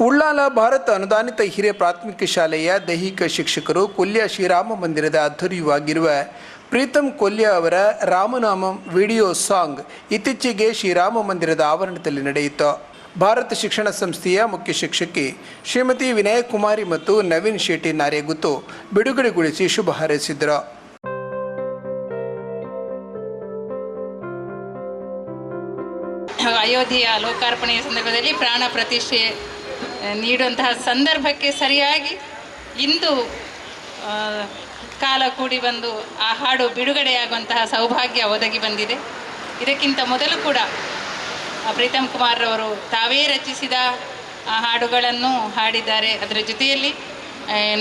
ಉಳ್ಳಾಲ ಭಾರತ ಅನುದಾನಿತ ಹಿರಿಯ ಪ್ರಾಥಮಿಕ ಶಾಲೆಯ ದೈಹಿಕ ಶಿಕ್ಷಕರು ಕೊಲ್ಯ ಶ್ರೀರಾಮ ಮಂದಿರದ ಅಧ್ವರ್ಯವಾಗಿರುವ ಪ್ರೀತಮ್ ಕೊಲ್ಯ ಅವರ ರಾಮನಾಮಂ ವಿಡಿಯೋ ಸಾಂಗ್ ಇತ್ತೀಚೆಗೆ ಶ್ರೀರಾಮ ಮಂದಿರದ ಆವರಣದಲ್ಲಿ ನಡೆಯಿತು. ಭಾರತ ಶಿಕ್ಷಣ ಸಂಸ್ಥೆಯ ಮುಖ್ಯ ಶಿಕ್ಷಕಿ ಶ್ರೀಮತಿ ವಿನಯಕುಮಾರಿ ಮತ್ತು ನವೀನ್ ಶೆಟ್ಟಿ ನಾರೆಗುತ್ತು ಬಿಡುಗಡೆಗೊಳಿಸಿ ಶುಭ ಹಾರೈಸಿದರು. ಅಯೋಧ್ಯೆಯ ಲೋಕಾರ್ಪಣೆಯ ಸಂದರ್ಭದಲ್ಲಿ ಪ್ರಾಣ ಪ್ರತಿಷ್ಠೆ ನೀಡುವಂತಹ ಸಂದರ್ಭಕ್ಕೆ ಸರಿಯಾಗಿ ಇಂದು ಕಾಲ ಕೂಡಿ ಬಂದು ಆ ಹಾಡು ಬಿಡುಗಡೆಯಾಗುವಂತಹ ಸೌಭಾಗ್ಯ ಒದಗಿ ಬಂದಿದೆ. ಇದಕ್ಕಿಂತ ಮೊದಲು ಕೂಡ ಪ್ರೀತಮ್ ಕುಮಾರ್ರವರು ತಾವೇ ರಚಿಸಿದ ಆ ಹಾಡುಗಳನ್ನು ಹಾಡಿದ್ದಾರೆ. ಅದರ ಜೊತೆಯಲ್ಲಿ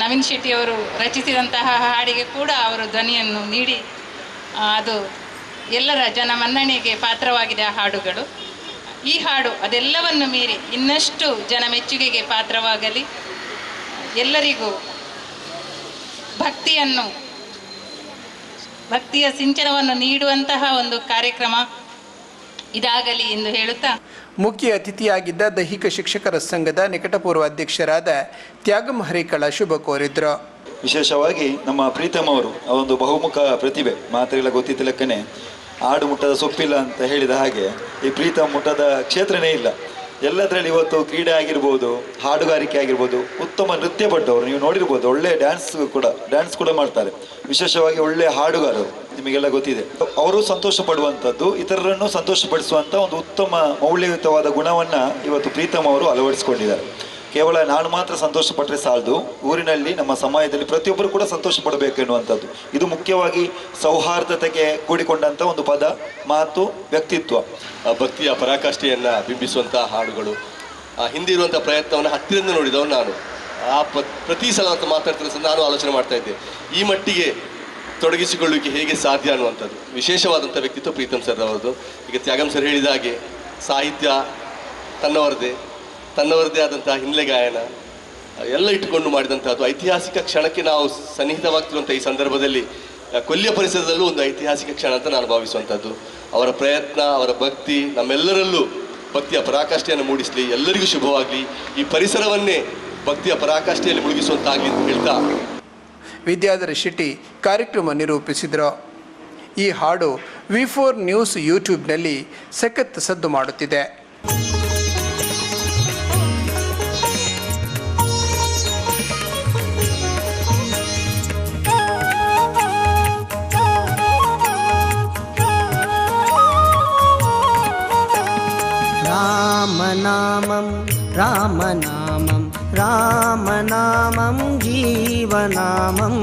ನವೀನ್ ಶೆಟ್ಟಿಯವರು ರಚಿಸಿದಂತಹ ಹಾಡಿಗೆ ಕೂಡ ಅವರು ಧ್ವನಿಯನ್ನು ನೀಡಿ ಅದು ಎಲ್ಲರ ಜನ ಮನ್ನಣೆಗೆ ಪಾತ್ರವಾಗಿದೆ ಆ ಹಾಡುಗಳು. ಈ ಹಾಡು ಅದೆಲ್ಲವನ್ನು ಮೀರಿ ಇನ್ನಷ್ಟು ಜನ ಮೆಚ್ಚುಗೆಗೆ ಪಾತ್ರವಾಗಲಿ. ಎಲ್ಲರಿಗೂ ಭಕ್ತಿಯನ್ನು ಭಕ್ತಿಯ ಸಿಂಚನವನ್ನು ನೀಡುವಂತಹ ಒಂದು ಕಾರ್ಯಕ್ರಮ ಇದಾಗಲಿ ಎಂದು ಹೇಳುತ್ತಾ. ಮುಖ್ಯ ಅತಿಥಿಯಾಗಿದ್ದ ದೈಹಿಕ ಶಿಕ್ಷಕರ ಸಂಘದ ನಿಕಟಪೂರ್ವ ಅಧ್ಯಕ್ಷರಾದ ತ್ಯಾಗಂ ಹರಿಕಳ ಶುಭ ಕೋರಿದ್ರು. ವಿಶೇಷವಾಗಿ ನಮ್ಮ ಪ್ರೀತಮ್ ಅವರು ಆ ಒಂದು ಬಹುಮುಖ ಪ್ರತಿಭೆ ಮಾತೆಲ್ಲ ಗೊತ್ತಿದ್ದಲಕ್ಕನೆ ಆಡು ಮುಟ್ಟದ ಸೊಪ್ಪಿಲ್ಲ ಅಂತ ಹೇಳಿದ ಹಾಗೆ ಈ ಪ್ರೀತಮ್ ಮುಟ್ಟದ ಕ್ಷೇತ್ರನೇ ಇಲ್ಲ. ಎಲ್ಲದರಲ್ಲಿ ಇವತ್ತು ಕ್ರೀಡೆ ಆಗಿರ್ಬೋದು, ಹಾಡುಗಾರಿಕೆ ಆಗಿರ್ಬೋದು, ಉತ್ತಮ ನೃತ್ಯ ಪಟ್ಟವರು ನೀವು ನೋಡಿರ್ಬೋದು, ಒಳ್ಳೆ ಡ್ಯಾನ್ಸ್ ಕೂಡ ಡ್ಯಾನ್ಸ್ ಕೂಡ ಮಾಡ್ತಾರೆ. ವಿಶೇಷವಾಗಿ ಒಳ್ಳೆ ಹಾಡುಗಾರರು, ನಿಮಗೆಲ್ಲ ಗೊತ್ತಿದೆ. ಅವರು ಸಂತೋಷ ಪಡುವಂಥದ್ದು ಇತರರನ್ನು ಸಂತೋಷಪಡಿಸುವಂಥ ಒಂದು ಉತ್ತಮ, ಮೌಲ್ಯಯುತವಾದ ಗುಣವನ್ನು ಇವತ್ತು ಪ್ರೀತಮ್ ಅವರು ಅಳವಡಿಸಿಕೊಂಡಿದ್ದಾರೆ. ಕೇವಲ ನಾನು ಮಾತ್ರ ಸಂತೋಷ ಪಟ್ಟರೆ ಸಾಲದು. ಊರಿನಲ್ಲಿ ನಮ್ಮ ಸಮಾಜದಲ್ಲಿ ಪ್ರತಿಯೊಬ್ಬರು ಕೂಡ ಸಂತೋಷ ಪಡಬೇಕು ಎನ್ನುವಂಥದ್ದು ಇದು ಮುಖ್ಯವಾಗಿ ಸೌಹಾರ್ದತೆಗೆ ಕೂಡಿಕೊಂಡಂಥ ಒಂದು ಪದ, ಮಾತು, ವ್ಯಕ್ತಿತ್ವ. ಭಕ್ತಿಯ ಪರಾಕಾಷ್ಠೆಯನ್ನು ಬಿಂಬಿಸುವಂಥ ಹಾಡುಗಳು, ಆ ಹಿಂದೆ ಇರುವಂಥ ಪ್ರಯತ್ನವನ್ನು ಹತ್ತಿರದಿಂದ ನೋಡಿದವನು ನಾನು. ಆ ಪ್ರತಿ ಸಲ ಅಂತ ಮಾತಾಡ್ತಿರೋ ನಾನು ಆಲೋಚನೆ ಮಾಡ್ತಾ ಇದ್ದೆ. ಈ ಮಟ್ಟಿಗೆ ತೊಡಗಿಸಿಕೊಳ್ಳುವಿಕೆ ಹೇಗೆ ಸಾಧ್ಯ ಅನ್ನುವಂಥದ್ದು. ವಿಶೇಷವಾದಂಥ ವ್ಯಕ್ತಿತ್ವ ಪ್ರೀತಮ್ ಸರ್ ಅವರದು ಈಗ ತ್ಯಾಗಂ ಸರ್ ಹೇಳಿದ ಹಾಗೆ ಸಾಹಿತ್ಯ ತನ್ನವರದೇ. ತನ್ನವರದೇ ಆದಂತಹ ಹಿನ್ನೆಲೆ ಗಾಯನ, ಎಲ್ಲ ಇಟ್ಟುಕೊಂಡು ಮಾಡಿದಂಥದ್ದು. ಐತಿಹಾಸಿಕ ಕ್ಷಣಕ್ಕೆ ನಾವು ಸನ್ನಿಹಿತವಾಗ್ತಿರುವಂಥ ಈ ಸಂದರ್ಭದಲ್ಲಿ, ಕೊಲ್ಲಿಯ ಪರಿಸರದಲ್ಲೂ ಒಂದು ಐತಿಹಾಸಿಕ ಕ್ಷಣ ಅಂತ ನಾನು ಭಾವಿಸುವಂಥದ್ದು. ಅವರ ಪ್ರಯತ್ನ, ಅವರ ಭಕ್ತಿ, ನಮ್ಮೆಲ್ಲರಲ್ಲೂ ಭಕ್ತಿಯ ಪರಾಕಾಷ್ಠೆಯನ್ನು ಮೂಡಿಸಲಿ. ಎಲ್ಲರಿಗೂ ಶುಭವಾಗಲಿ. ಈ ಪರಿಸರವನ್ನೇ ಭಕ್ತಿಯ ಪರಾಕಾಷ್ಠೆಯಲ್ಲಿ ಮುಳುಗಿಸುವಂತಾಗಲಿ ಅಂತ ಹೇಳ್ತಾ ವಿದ್ಯಾಧರ ಶೆಟ್ಟಿ ಕಾರ್ಯಕ್ರಮ ನಿರೂಪಿಸಿದರು. ಈ ಹಾಡು ವಿ ಫೋರ್ ನ್ಯೂಸ್ ಯೂಟ್ಯೂಬ್ನಲ್ಲಿ ಸಖತ್ ಸದ್ದು ಮಾಡುತ್ತಿದೆ. रामनामं रामनामं रामनामं जीवनामम्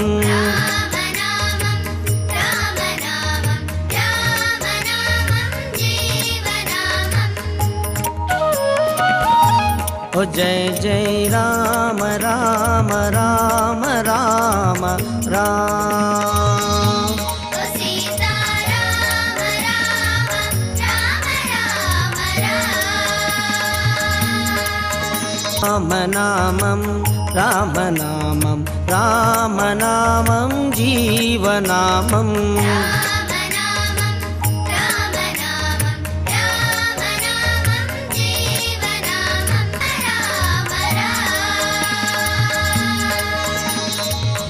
ओ जय जय राम राम राम राम राम रामनामं रामनामं रामनामं जीवनामम्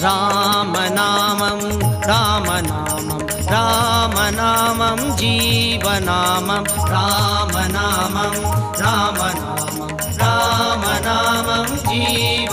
रामनामं रामनामं रामनामं जीवनामं राम राम रामनामं रामनामं जीव